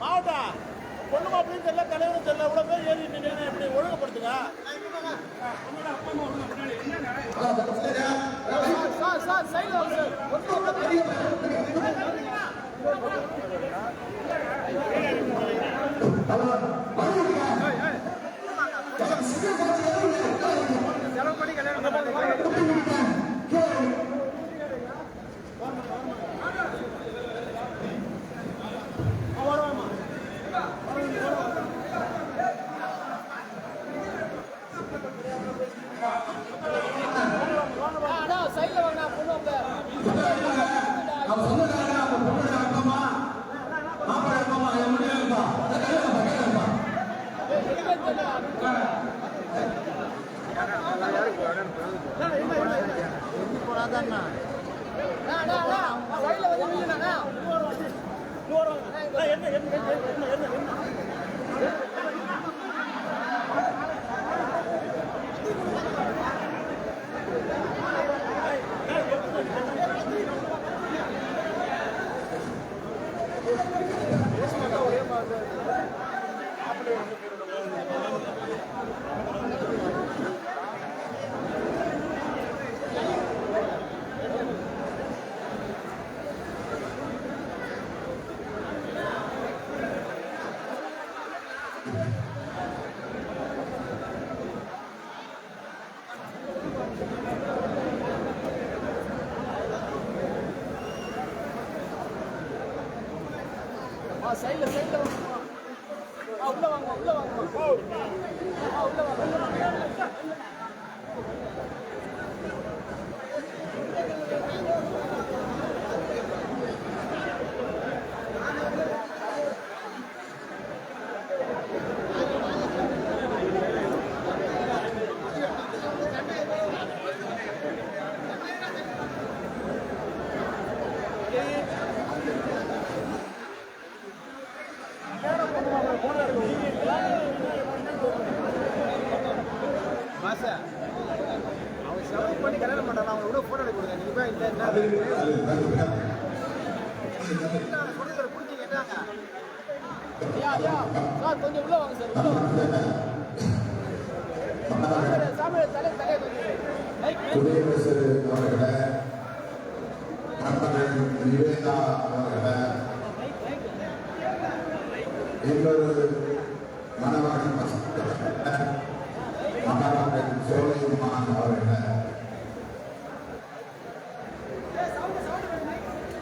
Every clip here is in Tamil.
மாவட்டா பொண்ணு மாப்பிளையும் தெரியல தலைவரும் தெரியல இவ்வளவு பேர் ஏறி நின்று இப்படி ஒழுங்குபடுத்துங்க? சார் சார் சைடில் சார் அவர் மறுபடியும் அண்ணா சைடில் வாங்க பொண்ணு மாப்பிள்ளை அவன் சொந்தக்காரங்க அவன் பொண்ணோட அப்பா மாப்பிள்ளை என் இருப்பா சைடில் சைடில் வாங்க ஆ, உள்ள வாங்க உள்ள வாங்க. ஆ, உள்ள வாங்க. கொஞ்சம் உள்ள வாங்க சார் சாமி தலை தலை குடியரசு அவர்களை நிவேதா இன்னொரு மணமகன் மணமகன் சோலைமான்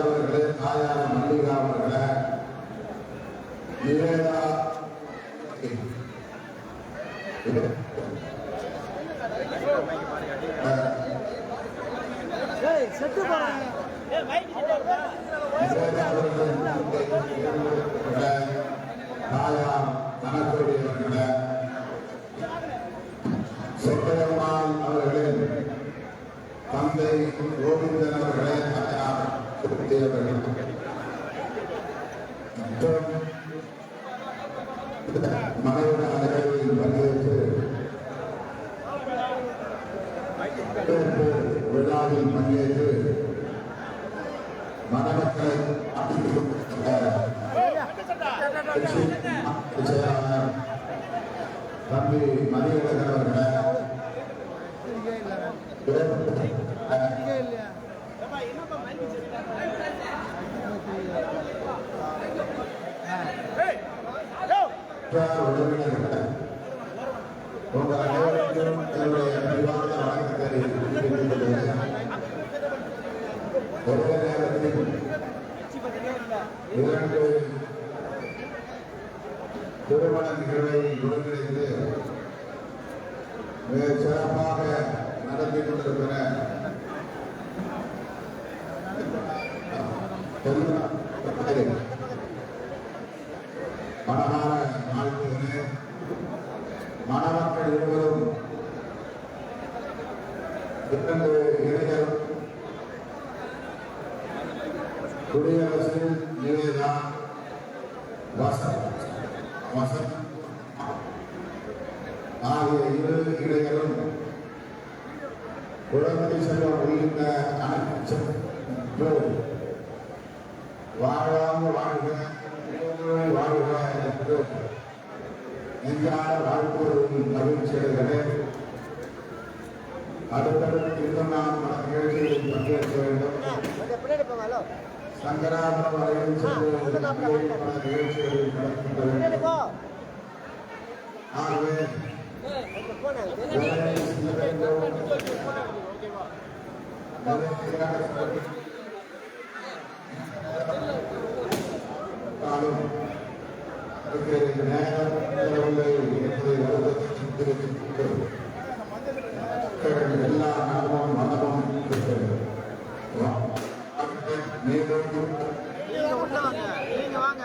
அவர்களே தாயார் மல்லிகா அவர்களே நிவேதா. செட்டு போறாங்க நிவேதா அவர்கள் தம்பி மதியழகன் அவர்களை உறவினர்கள் உங்கள் அனைவருக்கும் என்னுடைய பணிவான வணக்கத்தை தெரிவித்துக் கொள்கிறேன். ஒரே நேரத்தில் இரண்டு திருமண நிகழ்வை ஒருங்கிணைந்து மிக சிறப்பாக நடத்தி கொண்டிருக்கிற திருமண மனமான வாழ்த்துகிறேன். மணமக்கள் இருவரும் இரண்டு இளைஞரும் குடியரசு நிலையதான் வசந்த் ஆகிய இரு இளைஞரும் குழந்தை செல்வம் உள்ளிட்ட அனைத்து வாழாம வாழ்க வாழ்க என்று நெஞ்சான வாழ்த்துவதில் மகிழ்ச்சி அடைகிறேன் அடுத்தடுத்து இன்னும் நாம் பல நிகழ்ச்சிகளில் பங்கேற்க வேண்டும் சங்கராபுரம் வரையில் சென்று நிகழ்ச்சிகளில் கலந்து கொள்ள வேண்டும் ஆகவே எல்லா மனமும் மனமும் நீங்க வாங்க.